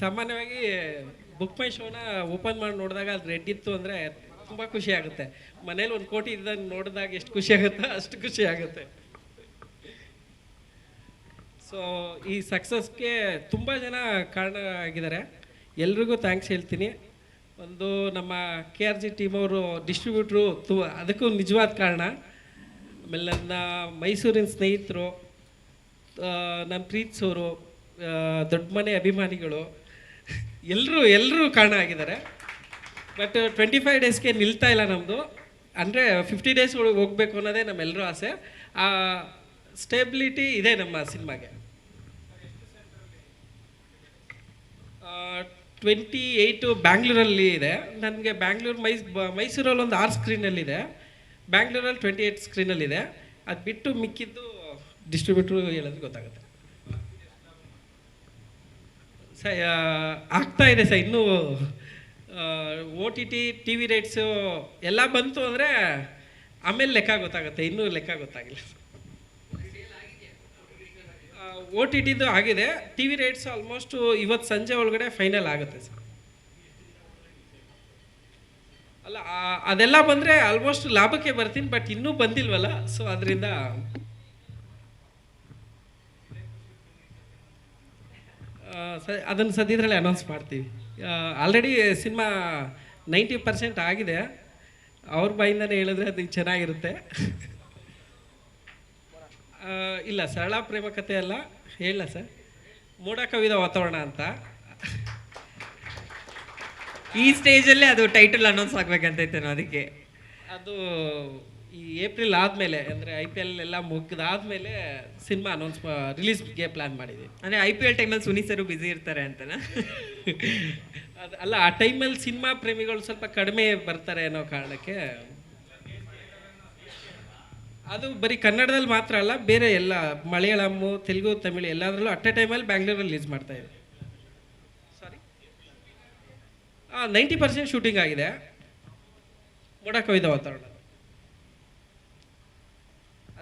ಸಾಮಾನ್ಯವಾಗಿ ಬುಕ್ ಮೈ ಶೋನ ಓಪನ್ ಮಾಡಿ ನೋಡಿದಾಗ ಅದು ರೆಡ್ ಇತ್ತು ಅಂದರೆ ತುಂಬ ಖುಷಿ ಆಗುತ್ತೆ. ಮನೇಲಿ ಒಂದು ಕೋಟಿ ಇದ್ದಂಗೆ ನೋಡಿದಾಗ ಎಷ್ಟು ಖುಷಿ ಆಗುತ್ತೋ ಅಷ್ಟು ಖುಷಿ ಆಗುತ್ತೆ. ಸೊ ಈ ಸಕ್ಸಸ್ಗೆ ತುಂಬ ಜನ ಕಾರಣ ಆಗಿದ್ದಾರೆ. ಎಲ್ರಿಗೂ ಥ್ಯಾಂಕ್ಸ್ ಹೇಳ್ತೀನಿ. ಒಂದು ನಮ್ಮ ಕೆ ಆರ್ ಜಿ ಟೀಮ್ ಅವರು ಡಿಸ್ಟ್ರಿಬ್ಯೂಟ್ರು ತು ಅದಕ್ಕೂ ನಿಜವಾದ ಕಾರಣ. ಆಮೇಲೆ ನನ್ನ ಮೈಸೂರಿನ ಸ್ನೇಹಿತರು ನನ್ನ ಪ್ರೀತಿಸೋರು ದೊಡ್ಡ ಮನೆ ಅಭಿಮಾನಿಗಳು ಎಲ್ಲರೂ ಎಲ್ಲರೂ ಕಾರಣ ಆಗಿದ್ದಾರೆ. ಬಟ್ ಟ್ವೆಂಟಿ ಫೈವ್ ಡೇಸ್ಗೆ ನಿಲ್ತಾ ಇಲ್ಲ ನಮ್ಮದು ಅಂದರೆ ಫಿಫ್ಟಿ ಡೇಸ್ ಒಳಗೆ ಹೋಗಬೇಕು ಅನ್ನೋದೇ ನಮ್ಮೆಲ್ಲರೂ ಆಸೆ. ಆ ಸ್ಟೇಬಿಲಿಟಿ ಇದೆ ನಮ್ಮ ಸಿನಿಮಾಗೆ. ಟ್ವೆಂಟಿ ಏಯ್ಟು ಬ್ಯಾಂಗ್ಳೂರಲ್ಲಿ ಇದೆ. ನನಗೆ ಬ್ಯಾಂಗ್ಳೂರು ಮೈಸ್ ಮೈಸೂರಲ್ಲಿ ಒಂದು ಆರು ಸ್ಕ್ರೀನಲ್ಲಿದೆ ಬ್ಯಾಂಗ್ಳೂರಲ್ಲಿ ಟ್ವೆಂಟಿ ಏಯ್ಟ್ ಸ್ಕ್ರೀನಲ್ಲಿದೆ ಅದು ಬಿಟ್ಟು ಮಿಕ್ಕಿದ್ದು ಡಿಸ್ಟ್ರಿಬ್ಯೂಟ್ರು ಹೇಳೋದು ಗೊತ್ತಾಗುತ್ತೆ. ಆಗ್ತಾ ಇದೆ ಸರ್, ಇನ್ನೂ O T T T V rates ಎಲ್ಲ ಬಂತು ಅಂದರೆ ಆಮೇಲೆ ಲೆಕ್ಕ ಗೊತ್ತಾಗುತ್ತೆ, ಇನ್ನೂ ಲೆಕ್ಕ ಗೊತ್ತಾಗಿಲ್ಲ. ಓ ಟಿ ಟಿದು ಆಗಿದೆ ಟಿ ವಿ ರೇಟ್ಸ್ ಆಲ್ಮೋಸ್ಟು ಇವತ್ತು ಸಂಜೆ ಒಳಗಡೆ ಫೈನಲ್ ಆಗುತ್ತೆ ಸರ್. ಅಲ್ಲ ಅದೆಲ್ಲ ಬಂದರೆ ಆಲ್ಮೋಸ್ಟ್ ಲಾಭಕ್ಕೆ ಬರ್ತೀನಿ ಬಟ್ ಇನ್ನೂ ಬಂದಿಲ್ವಲ್ಲ ಸೊ ಅದರಿಂದ ಅದನ್ನು ಸದ್ಯದಲ್ಲೇ ಅನೌನ್ಸ್ ಮಾಡ್ತೀವಿ. ಆಲ್ರೆಡಿ ಸಿನಿಮಾ ನೈಂಟಿ ಪರ್ಸೆಂಟ್ ಆಗಿದೆ. ಅವ್ರ ಬಾಯಿಂದನೇ ಹೇಳಿದ್ರೆ ಅದು ಚೆನ್ನಾಗಿರುತ್ತೆ. ಇಲ್ಲ, ಸರಳ ಪ್ರೇಮ ಕಥೆ ಅಲ್ಲ. ಹೇಳ ಸರ್. ಮೋಡ ಕವಿದ ವಾತಾವರಣ ಅಂತ. ಈ ಸ್ಟೇಜಲ್ಲೇ ಅದು ಟೈಟಲ್ ಅನೌನ್ಸ್ ಆಗ್ಬೇಕಂತೈತೇನೋ ಅದಕ್ಕೆ. ಅದು ಈ ಏಪ್ರಿಲ್ ಆದ್ಮೇಲೆ ಅಂದರೆ ಐ ಪಿ ಎಲ್ ಎಲ್ಲ ಮುಗಿದಾದ್ಮೇಲೆ ಸಿನಿಮಾ ಅನೌನ್ಸ್ ರಿಲೀಸ್ಗೆ ಪ್ಲ್ಯಾನ್ ಮಾಡಿದ್ವಿ ಅಂದ್ರೆ ಐ ಪಿ ಎಲ್ ಟೈಮಲ್ಲಿ ಸುನಿ ಸರು ಬ್ಯುಸಿ ಇರ್ತಾರೆ ಅಂತನಾ? ಅದು ಅಲ್ಲ ಆ ಟೈಮಲ್ಲಿ ಸಿನಿಮಾ ಪ್ರೇಮಿಗಳು ಸ್ವಲ್ಪ ಕಡಿಮೆ ಬರ್ತಾರೆ ಅನ್ನೋ ಕಾರಣಕ್ಕೆ ಅದು ಬರೀ ಕನ್ನಡದಲ್ಲಿ ಮಾತ್ರ ಅಲ್ಲ ಬೇರೆ ಎಲ್ಲ ಮಲಯಾಳಂ ತೆಲುಗು ತಮಿಳು ಎಲ್ಲದರಲ್ಲೂ ಅಟ್ ಎ ಟೈಮಲ್ಲಿ ಬ್ಯಾಂಗ್ಳೂರಲ್ಲಿ ರಿಲೀಸ್ ಮಾಡ್ತಾ ಇದೆ ಸಾರಿ ನೈಂಟಿ ಪರ್ಸೆಂಟ್ ಶೂಟಿಂಗ್ ಆಗಿದೆ. ಮೋಡ ಕವಿದ ವಾತಾವರಣ.